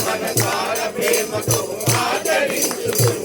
మన కాల ప్రేమతో ఆదరించుకుని